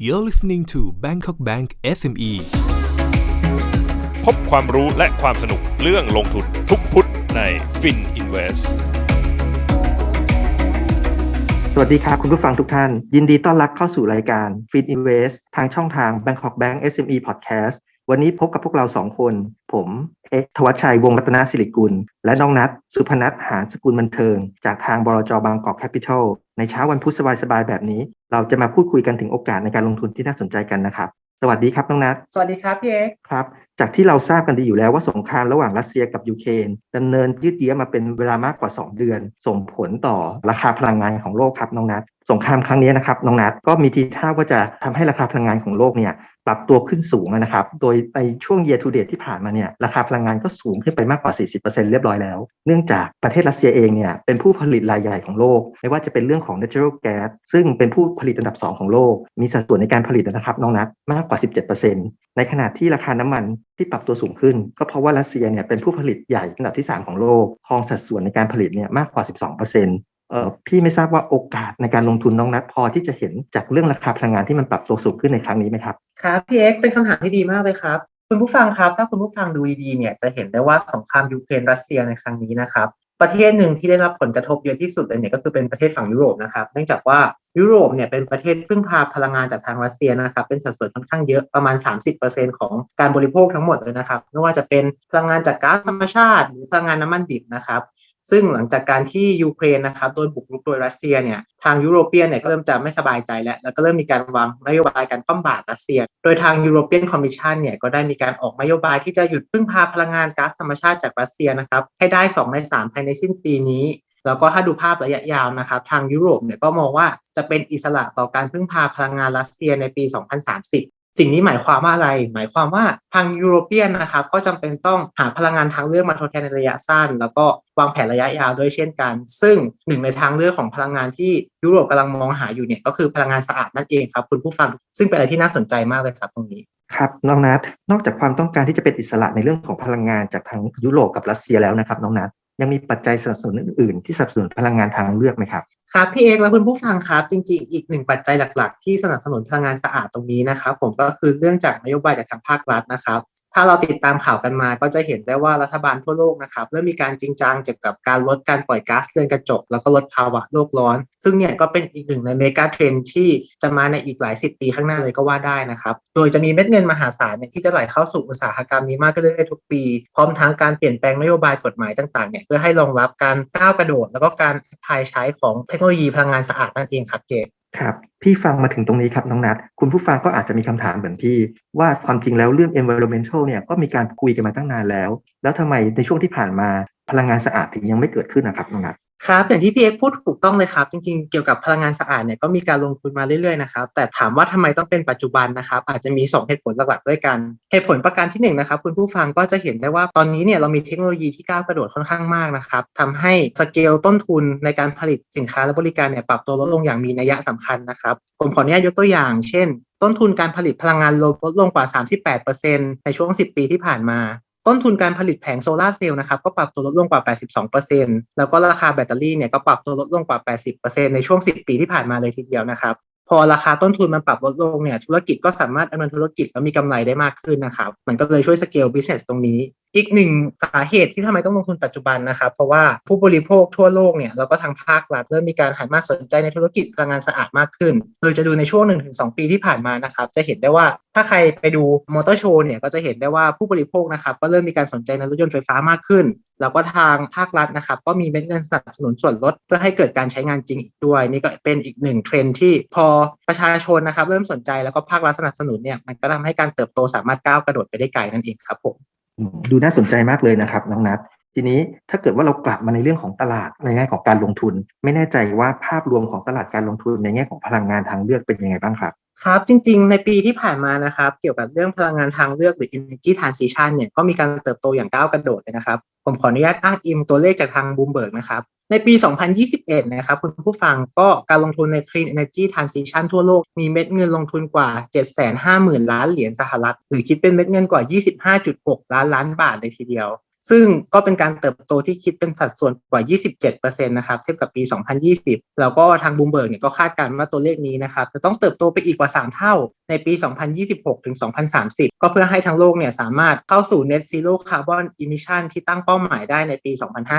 You're listening to Bangkok Bank SME พบความรู้และความสนุกเรื่องลงทุนทุกพุธใน Fin Invest สวัสดีครับ คุณผู้ฟังทุกท่าน ยินดีต้อนรับเข้าสู่รายการ Fit Invest ทางช่องทาง Bangkok Bank SME Podcast วันนี้พบกับพวกเราสองคน ผมเอกทวัชชัยวงศ์รัตนาสิริกุล และน้องนัทสุพนัทหาสกุลบันเทิง จากทางบลจบางกอกแคปิตอลในเช้าวันพุธสบายๆแบบนี้ เราจะมาพูดคุยกันถึงโอกาสในการลงทุนที่น่าสนใจกันนะครับ สวัสดีครับน้องนัทสวัสดีครับพี่เอกครับจากที่เราทราบกันดีอยู่แล้วว่าสงครามระหว่างรัสเซียกับยูเครนดำเนินยืดเยื้อมาเป็นเวลามากกว่า 2 เดือน ส่งผลต่อราคาพลังงานของโลกครับน้องนัทสงครามครั้งนี้นะครับน้องนัทก็มีทีท่าว่าจะทำให้ราคาพลังงานของโลกเนี่ย ปรับตัวขึ้นสูงนะครับ โดยในช่วง year to date ที่ผ่านมาเนี่ยราคาพลังงานก็สูงขึ้นไปมากกว่า 40%เรียบร้อยแล้ว เนื่องจากประเทศรัสเซียเองเนี่ยเป็นผู้ผลิตรายใหญ่ของโลก ไม่ว่าจะเป็นเรื่องของ natural gas ซึ่งเป็นผู้ผลิตอันดับ 2 ของโลก มีสัดส่วนในการผลิตนะครับน้องนัทมากกว่า 17%ในขณะที่ราคาน้ำมันที่ปรับตัวสูงขึ้น ก็เพราะว่ารัสเซียเนี่ยเป็นผู้ผลิตใหญ่อันดับที่ 3 ของโลกครองสัดส่วนในการผลิตเนี่ยมากกว่า 12%เอ่อ พี่ไม่ทราบว่าโอกาสในการลงทุนน้องนัทพอที่จะเห็นจากเรื่องราคาพลังงานที่มันปรับตัวสูงขึ้นในครั้งนี้ไหมครับครับพี่เอ็กเป็นคำถามที่ดีมากเลยครับ คุณผู้ฟังครับ ถ้าคุณผู้ฟังดูดีๆเนี่ยจะเห็นได้ว่าสงครามยูเครนรัสเซียในครั้งนี้นะครับประเทศหนึ่งที่ได้รับผลกระทบเยอะที่สุดเลยเนี่ยก็คือเป็นประเทศฝั่งยุโรปนะครับ เนื่องจากว่ายุโรปเนี่ยเป็นประเทศพึ่งพาพลังงานจากทางรัสเซียนะครับ เป็นสัดส่วนค่อนข้างเยอะประมาณ 30%ของการบริโภคทั้งหมดเลยนะครับ ไม่ว่าจะเป็นพลังงานจากก๊าซธรรมชาติ หรือพลังงานน้ำมันดิบนะครับ ซึ่งหลังจากการที่ยูเครนนะครับโดนบุกรุกโดยรัสเซียเนี่ยทางยุโรเปียนเนี่ยก็เริ่มจะไม่สบายใจแล้วแล้วก็เริ่มมีการวางนโยบายการคว่ำบาตรรัสเซีย โดยทางยูโรเปียนคอมมิชชันเนี่ยก็ได้มีการออกนโยบายที่จะหยุดพึ่งพาพลังงานก๊าซธรรมชาติจากรัสเซียนะครับให้ได้ 2 ใน 3 ภายในสิ้นปีนี้แล้วก็ถ้าดูภาพระยะยาวนะครับ ทางยุโรปเนี่ยก็มองว่าจะเป็นอิสระต่อการพึ่งพาพลังงานรัสเซียในปี 2030 สิ่งนี้หมายความว่าอะไร หมายความว่าทางยุโรเปียนนะครับก็จำเป็นต้องหาพลังงานทางเลือกมาทดแทนในระยะสั้น แล้วก็วางแผนระยะยาวด้วยเช่นกัน ซึ่งหนึ่งในทางเลือกของพลังงานที่ยุโรปกำลังมองหาอยู่เนี่ยก็คือพลังงานสะอาดนั่นเองครับคุณผู้ฟัง ซึ่งเป็นอะไรที่น่าสนใจมากเลยครับตรงนี้ครับน้องนัทนอกจากความต้องการที่จะเป็นอิสระในเรื่องของพลังงานจากทางยุโรปกับรัสเซียแล้วนะครับน้องนัท ยังมีปัจจัยสนับสนุนอื่นๆ ที่สนับสนุนพลังงานทางเลือกไหมครับครับพี่เอกและคุณผู้ฟังครับ จริงๆ อีกหนึ่งปัจจัยหลักๆ ที่สนับสนุนพลังงานสะอาดตรงนี้นะครับผมก็คือเรื่องจากนโยบายจากทางภาครัฐนะครับ ถ้าเราติดตามข่าวกันมาก็จะเห็นได้ว่ารัฐบาลทั่วโลกนะครับเริ่มมีการจริงจังเกี่ยวกับการลดการปล่อยก๊าซเรือนกระจก แล้วก็ลดภาวะโลกร้อน ซึ่งเนี่ยก็เป็นอีกหนึ่งในเมกาเทรนที่จะมาในอีกหลายสิบปีข้างหน้าเลยก็ว่าได้นะครับ โดยจะมีเม็ดเงินมหาศาลเนี่ยที่จะไหลเข้าสู่อุตสาหกรรมนี้มากขึ้นเรื่อยๆทุกปี พร้อมทั้งการเปลี่ยนแปลงนโยบายกฎหมายต่างๆเนี่ยเพื่อให้รองรับการก้าวกระโดด แล้วก็การพายใช้ของเทคโนโลยีพลังงานสะอาดนั่นเองครับเกศ ครับ พี่ฟังมาถึงตรงนี้ครับน้องนัทคุณผู้ฟังก็อาจจะมีคำถามเหมือนพี่ ว่าความจริงแล้วเรื่อง environmental เนี่ยก็มีการคุยกันมาตั้งนานแล้ว แล้วทำไมในช่วงที่ผ่านมาพลังงานสะอาดถึงยังไม่เกิดขึ้นนะครับน้องนัท ครับอย่างที่พี่เอกพูดถูกต้องเลยครับ จริงๆ เกี่ยวกับพลังงานสะอาดเนี่ยก็มีการลงทุนมาเรื่อยๆนะครับแต่ถามว่าทำไมต้องเป็นปัจจุบันนะครับ อาจจะมี 2 เหตุผลหลักๆด้วยกัน เหตุผลประการที่1นงนะครับคุณผู้ฟังก็จะเห็นได้ว่าตอนนี้เนี่ยเรามีเทคโนโลยีที่ก้าวกระโดดค่อนข้างมากนะครับทำให้สเกลต้นทุนในการผลิตสินค้าและบริการเนี่ยปรับตัวลดลงอย่างมีนัยสำคัญนะครับผมขออนุญาตยกตัวอย่าง เช่น ต้นทุนการผลิตพลังงานลดลงกว่า 38%ในช่วง 10 ปีที่ผ่านมา ต้นทุนการผลิตแผงโซลาร์เซลล์นะครับก็ปรับตัวลดลงกว่า 82%แล้วก็ราคาแบตเตอรี่เนี่ยก็ปรับตัวลดลงกว่า 80%ในช่วง 10 ปีที่ผ่านมาเลยทีเดียวนะครับ พอราคาต้นทุนมันปรับลดลงเนี่ยธุรกิจก็สามารถดำเนินธุรกิจแล้วมีกำไรได้มากขึ้นนะครับ มันก็เลยช่วยสเกลบิสเนสตรงนี้ อีกหนึ่งสาเหตุที่ทำไมต้องลงทุนปัจจุบันนะครับ เพราะว่าผู้บริโภคทั่วโลกเนี่ยแล้วก็ทางภาครัฐเริ่มมีการหันมาสนใจในธุรกิจพลังงานสะอาดมากขึ้น โดยจะดูในช่วง 1-2 ปีที่ผ่านมานะครับ จะเห็นได้ว่าถ้าใครไปดูมอเตอร์โชว์เนี่ยก็จะเห็นได้ว่าผู้บริโภคนะครับก็เริ่มมีการสนใจในรถยนต์ไฟฟ้ามากขึ้น แล้วก็ทางภาครัฐนะครับ ก็มีเม็ดเงินสนับสนุนส่วนลดเพื่อให้เกิดการใช้งานจริงอีกด้วย นี่ก็เป็นอีกหนึ่งเทรนที่พอประชาชนนะครับ เริ่มสนใจแล้วก็ภาครัฐสนับสนุนเนี่ยมันก็ทำให้การเติบโตสามารถก้าวกระโดดไปได้ไกลนั่นเองครับผม ดูน่าสนใจมากเลยนะครับน้องนัททีนี้ถ้าเกิดว่าเรากลับมาในเรื่องของตลาดในแง่ของการลงทุน ไม่แน่ใจว่าภาพรวมของตลาดการลงทุนในแง่ของพลังงานทางเลือกเป็นยังไงบ้างครับ ครับจริงๆ ในปีที่ผ่านมานะครับ เกี่ยวกับเรื่องพลังงานทางเลือกหรือ energy transition เนี่ยก็มีการเติบโตอย่างก้าวกระโดดเลยนะครับ ผมขออนุญาตอ้างอิงตัวเลขจากทางบูมเบิร์กนะครับ ในปี 2021 นะครับ คุณผู้ฟังก็การลงทุนใน clean energy transition ทั่วโลกมีเม็ดเงินลงทุนกว่า 750,000 ล้านเหรียญสหรัฐ หรือคิดเป็นเม็ดเงินกว่า 25.6 ล้านล้านบาทเลยทีเดียว ซึ่งก็เป็นการเติบโตที่คิดเป็นสัดส่วนกว่า 27%นะครับเทียบกับปี 2020 แล้วก็ทางบูมเบิร์กเนี่ยก็คาดการณ์ว่าตัวเลขนี้นะครับจะต้องเติบโตไปอีกกว่า 3 เท่าในปี 2026 ถึง 2030 ก็เพื่อให้ทั้งโลกเนี่ยสามารถเข้าสู่ net zero carbon emission ที่ตั้งเป้าหมายได้ในปี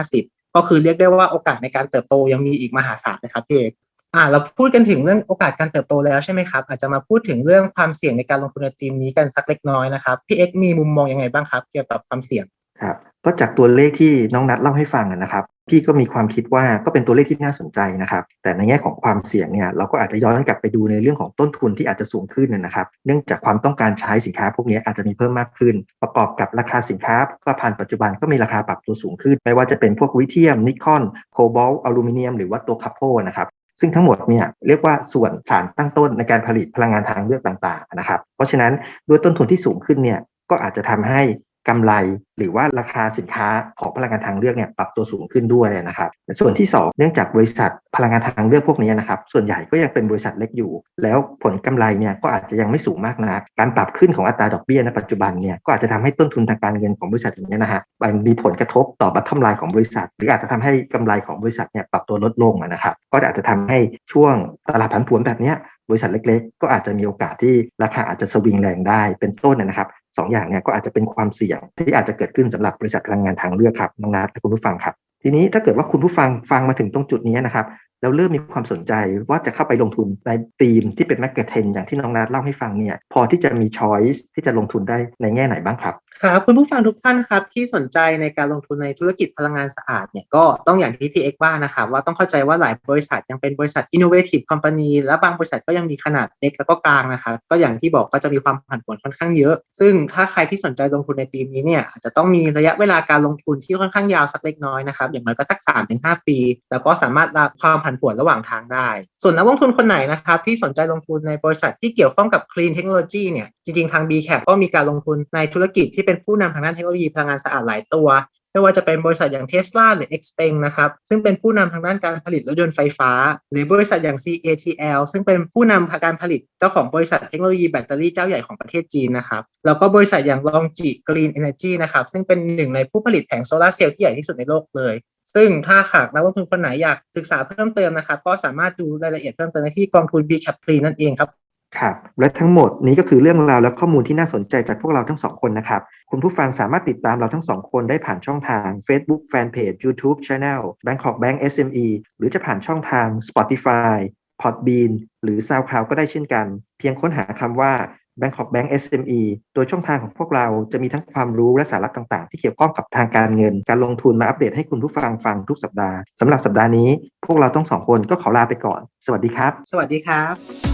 2050 ก็คือเรียกได้ว่าโอกาสในการเติบโตยังมีอีกมหาศาลนะครับพี่เอกอ่าเราพูดกันถึงเรื่องโอกาสการเติบโตแล้วใช่ไหมครับ อาจจะมาพูดถึงเรื่องความเสี่ยงในการลงทุนในทีมนี้กันสักเล็กน้อยนะครับพี่เอ็กมีมุมมองยังไงบ้างครับ เกี่ยวกับความเสี่ยงครับ ก็จากตัวเลขที่น้องนัดเล่าให้ฟังนะครับ พี่ก็มีความคิดว่าก็เป็นตัวเลขที่น่าสนใจนะครับ แต่ในแง่ของความเสี่ยงเนี่ยเราก็อาจจะย้อนกลับไปดูในเรื่องของต้นทุนที่อาจจะสูงขึ้นนะครับ เนื่องจากความต้องการใช้สินค้าพวกนี้อาจจะมีเพิ่มมากขึ้น ประกอบกับราคาสินค้าก็พันปัจจุบันก็มีราคาปรับตัวสูงขึ้น ไม่ว่าจะเป็นพวกวิเทียมนิคอนโคบอลอลูมิเนียมหรือว่าตัวคัพโพนะครับซึ่งทั้งหมดเนี่ยเรียกว่าส่วนสารตั้งต้นในการผลิตพลังงานทางเลือกต่างๆนะครับ เพราะฉะนั้นด้วยต้นทุนที่สูงขึ้นเนี่ยก็อาจจะทำให้ กำไรหรือว่าราคาสินค้าของพลังงานทางเลือกเนี่ยปรับตัวสูงขึ้นด้วยนะครับส่วนที่ 2 เนื่องจากบริษัทพลังงานทางเลือกพวกนี้นะครับส่วนใหญ่ก็ยังเป็นบริษัทเล็กอยู่ แล้วผลกำไรเนี่ยก็อาจจะยังไม่สูงมากนักการปรับขึ้นของอัตราดอกเบี้ยในปัจจุบันเนี่ยก็อาจจะทำให้ต้นทุนทางการเงินของบริษัทอย่างนี้ยนะฮะมันมีผลกระทบต่อบัตทอมไลน์ของบริษัท หรืออาจจะทำให้กำไรของบริษัทเนี่ยปรับตัวลดลงนะครับก็อาจจะทำให้ช่วงตลาดผันผวนแบบเนี้ยบริษัทเล็ก ๆ ก็อาจจะมีโอกาสที่ราคาอาจจะสวิงแรงได้เป็นต้นนะครับ สองอย่างเนี่ยก็อาจจะเป็นความเสี่ยงที่อาจจะเกิดขึ้นสำหรับบริษัทพลังงานทางเลือกครับน้องนัทและคุณผู้ฟังครับ ทีนี้ถ้าเกิดว่าคุณผู้ฟังฟังมาถึงตรงจุดนี้นะครับ แล้วเริ่มมีความสนใจว่าจะเข้าไปลงทุนในธีมที่เป็นแมกเกเทนอย่างที่น้องนัทเล่าให้ฟังเนี่ยพอที่จะมีช้อยส์ที่จะลงทุนได้ในแง่ไหนบ้างครับครับคุณผู้ฟังทุกท่านครับที่สนใจในการลงทุนในธุรกิจพลังงานสะอาดเนี่ยก็ต้องอย่างที่พี่เอกว่านะครับว่าต้องเข้าใจว่าหลายบริษัทยังเป็นบริษัท innovative company และบางบริษัทก็ยังมีขนาดเล็กแล้วก็กลางนะครับก็อย่างที่บอกก็จะมีความผันผวนค่อนข้างเยอะ ซึ่งถ้าใครที่สนใจลงทุนในทีมนี้เนี่ยอาจจะต้องมีระยะเวลาการลงทุนที่ค่อนข้างยาวสักเล็กน้อยนะครับอย่างน้อยก็สัก3-5 ปี แล้วก็สามารถรับความผนผวนระหว่างทางได้ ส่วนนักลงทุนคนไหนนะครับที่สนใจลงทุนในบริษัทที่เกี่ยวข้องกับ clean technology เนี่ยจริงๆทาง BCAP ก็มีการลงทุนในธุรกิจที่เป็นผู้นำทางด้านเทคโนโลยีพลังงานสะอาดหลายตัวไม่ว่าจะเป็นบริษัทอย่าง Tesla หรือ Xpeng นะครับ ซึ่งเป็นผู้นำทางด้านการผลิตรถยนต์ไฟฟ้า หรือบริษัทอย่าง CATL ซึ่งเป็นผู้นำทางการผลิตเจ้าของบริษัทเทคโนโลยีแบตเตอรี่เจ้าใหญ่ของประเทศจีนนะครับ แล้วก็บริษัทอย่าง Longji Green Energy นะครับ ซึ่งเป็นหนึ่งในผู้ผลิตแผงโซลาร์เซลล์ที่ใหญ่ที่สุดในโลกเลย ซึ่งถ้าหากนักลงทุนคนไหนอยากศึกษาเพิ่มเติมนะครับ ก็สามารถดูรายละเอียดเพิ่มเติมได้ที่กองทุน BCAP รีนั่นเองครับครับและทั้งหมดนี้ก็คือเรื่องราวและข้อมูลที่น่าสนใจจากพวกเราทั้งสองคนนะครับ คุณผู้ฟังสามารถติดตามเราทั้งสองคนได้ผ่านช่องทาง Facebook Fanpage YouTube Channel Bangkok Bank SME หรือจะผ่านช่องทาง Spotify Podbean หรือ SoundCloud ก็ได้เช่นกัน เพียงค้นหาคำว่า Bangkok Bank SME โดยช่องทางของพวกเราจะมีทั้งความรู้และสาระต่างๆ ที่เกี่ยวข้องกับทางการเงิน การลงทุนมาอัปเดตให้คุณผู้ฟังฟังทุกสัปดาห์สำหรับสัปดาห์นี้ พวกเราต้องสองคนก็ขอลาไปก่อน สวัสดีครับ สวัสดีครับ